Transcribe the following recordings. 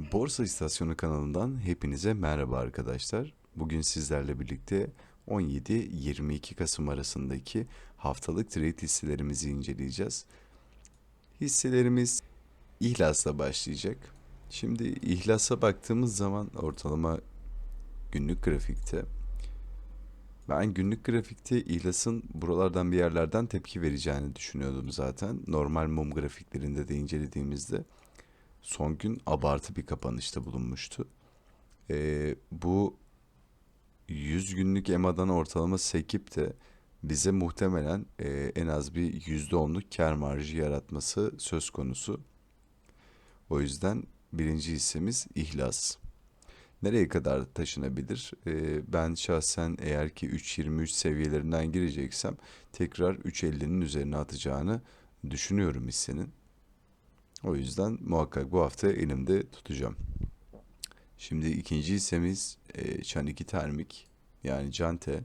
Borsa İstasyonu kanalından hepinize merhaba arkadaşlar. Bugün sizlerle birlikte 17-22 Kasım arasındaki haftalık trade hisselerimizi inceleyeceğiz. Hisselerimiz İhlas'la başlayacak. Şimdi İhlas'a baktığımız zaman ortalama günlük grafikte ben günlük grafikte İhlas'ın buralardan bir yerlerden tepki vereceğini düşünüyordum zaten. Normal mum grafiklerinde de incelediğimizde son gün abartı bir kapanışta bulunmuştu. Ee, bu 100 günlük EMA'dan ortalama sekip de bize muhtemelen e, en az bir %10'luk kar marjı yaratması söz konusu. O yüzden birinci hissemiz ihlas. Nereye kadar taşınabilir? Ee, ben şahsen eğer ki 3.23 seviyelerinden gireceksem tekrar 3.50'nin üzerine atacağını düşünüyorum hissenin. O yüzden muhakkak bu hafta elimde tutacağım. Şimdi ikinci hissemiz e, Çan2 Termik yani Cante.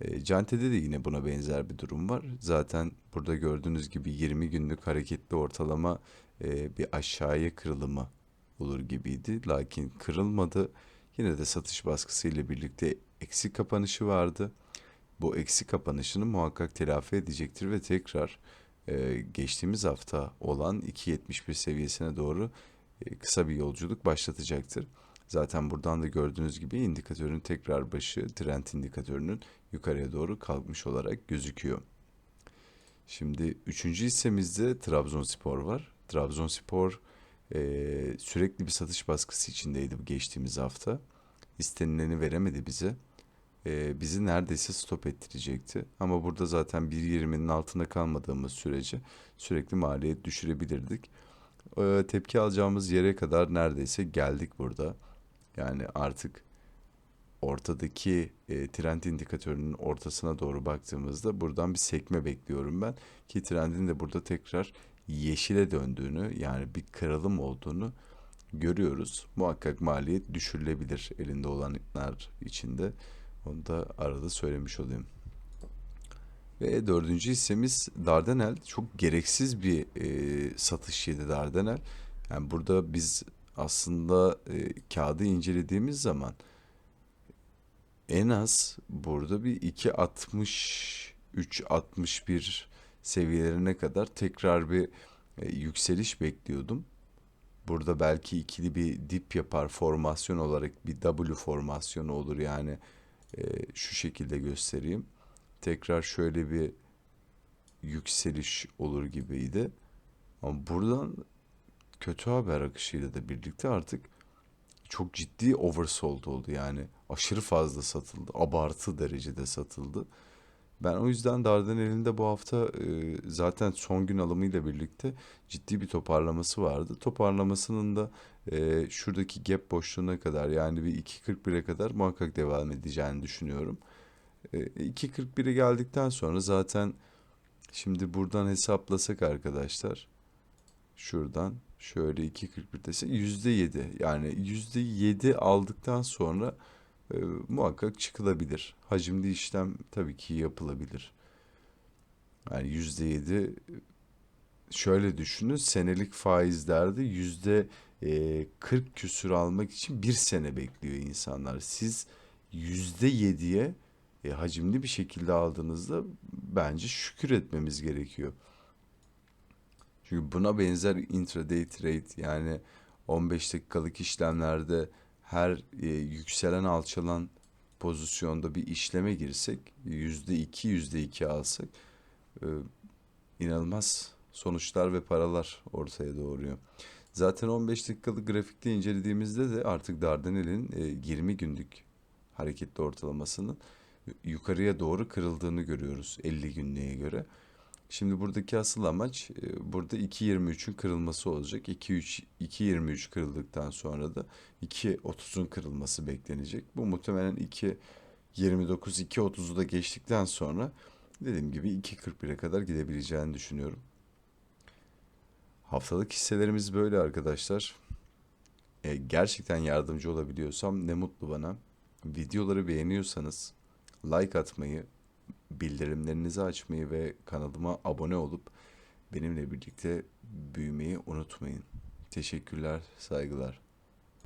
E, Cante'de de yine buna benzer bir durum var. Zaten burada gördüğünüz gibi 20 günlük hareketli ortalama e, bir aşağıya kırılımı olur gibiydi. Lakin kırılmadı. Yine de satış baskısıyla birlikte eksik kapanışı vardı. Bu eksik kapanışını muhakkak telafi edecektir ve tekrar e, geçtiğimiz hafta olan 2.71 seviyesine doğru e, kısa bir yolculuk başlatacaktır. Zaten buradan da gördüğünüz gibi indikatörün tekrar başı trend indikatörünün yukarıya doğru kalkmış olarak gözüküyor. Şimdi üçüncü hissemizde Trabzonspor var. Trabzonspor e, sürekli bir satış baskısı içindeydi bu geçtiğimiz hafta. İstenileni veremedi bize. E, bizi neredeyse stop ettirecekti. Ama burada zaten 1.20'nin altında kalmadığımız sürece sürekli maliyet düşürebilirdik. E, tepki alacağımız yere kadar neredeyse geldik burada. Yani artık ortadaki e, trend indikatörünün ortasına doğru baktığımızda buradan bir sekme bekliyorum ben. Ki trendin de burada tekrar yeşile döndüğünü yani bir kırılım olduğunu görüyoruz. Muhakkak maliyet düşürülebilir elinde olanlar içinde. Onu da arada söylemiş olayım. Ve dördüncü hissemiz Dardanel. Çok gereksiz bir e, satış yedi Dardanel. Yani burada biz aslında e, kağıdı incelediğimiz zaman en az burada bir 2.60 3.61 seviyelerine kadar tekrar bir e, yükseliş bekliyordum. Burada belki ikili bir dip yapar formasyon olarak bir W formasyonu olur yani e, şu şekilde göstereyim. Tekrar şöyle bir yükseliş olur gibiydi. Ama buradan kötü haber akışıyla da birlikte artık çok ciddi oversold oldu yani aşırı fazla satıldı abartı derecede satıldı. Ben o yüzden Dardanel'in bu hafta zaten son gün alımıyla birlikte ciddi bir toparlaması vardı. Toparlamasının da şuradaki gap boşluğuna kadar yani bir 2.41'e kadar muhakkak devam edeceğini düşünüyorum. E, 2.41'e geldikten sonra zaten şimdi buradan hesaplasak arkadaşlar şuradan şöyle 2.41 dese %7 yani %7 aldıktan sonra e, muhakkak çıkılabilir. Hacimli işlem tabii ki yapılabilir. Yani yüzde yedi şöyle düşünün senelik faizlerde yüzde e, 40 küsür almak için bir sene bekliyor insanlar. Siz yüzde yediye e, hacimli bir şekilde aldığınızda bence şükür etmemiz gerekiyor. Çünkü buna benzer intraday trade yani 15 dakikalık işlemlerde her e, yükselen alçalan pozisyonda bir işleme girsek yüzde iki yüzde iki alsak e, inanılmaz sonuçlar ve paralar ortaya doğuruyor. Zaten 15 dakikalık grafikte incelediğimizde de artık Dardanel'in e, 20 günlük hareketli ortalamasının yukarıya doğru kırıldığını görüyoruz 50 günlüğe göre. Şimdi buradaki asıl amaç e, burada 2.23'ün kırılması olacak. 2.23 kırıldıktan sonra da 2.30'un kırılması beklenecek. Bu muhtemelen 2.29 2.30'u da geçtikten sonra dediğim gibi 2.41'e kadar gidebileceğini düşünüyorum. Haftalık hisselerimiz böyle arkadaşlar. E, gerçekten yardımcı olabiliyorsam ne mutlu bana. Videoları beğeniyorsanız like atmayı, bildirimlerinizi açmayı ve kanalıma abone olup benimle birlikte büyümeyi unutmayın. Teşekkürler, saygılar.